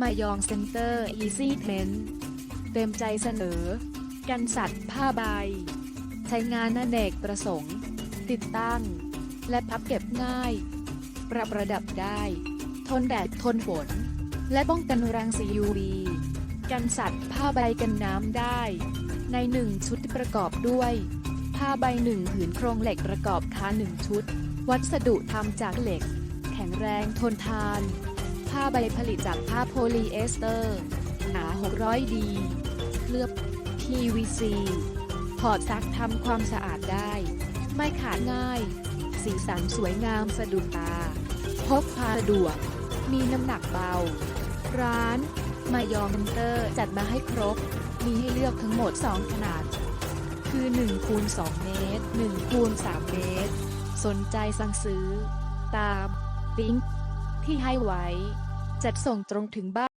มายองเซ็นเตอร์อีซีเมนเต็มใจเสนอ กันสัตว์ผ้าใบ ใช้งานอเนกประสงค์ ติดตั้ง และพับเก็บง่าย ปรับระดับได้ ทนแดดทนฝน และป้องกันรังสี UV กันสัตว์ผ้าใบกันน้ำได้ ในหนึ่งชุดที่ประกอบด้วย ผ้าใบหนึ่งผืนโครงเหล็กประกอบคาหนึ่งชุด วัสดุทำจากเหล็ก แข็งแรงทนทาน ผ้าใบผลิตจากผ้าโพลีเอสเตอร์ หนา 600 ดี เคลือบ PVC ถอดซักทำความสะอาดได้ ไม่ขาดง่าย สีสันสวยงามสะดุดตา พกพาสะดวก มีน้ำหนักเบา ร้าน มายองเตอร์จัดมาให้ครบ มีให้เลือกทั้งหมด 2 ขนาด คือ1คูณ2เมตร1คูณ3เมตร สนใจสั่งซื้อ ตาม ลิงก์ ที่ให้ไว้ จัดส่งตรงถึงบ้าน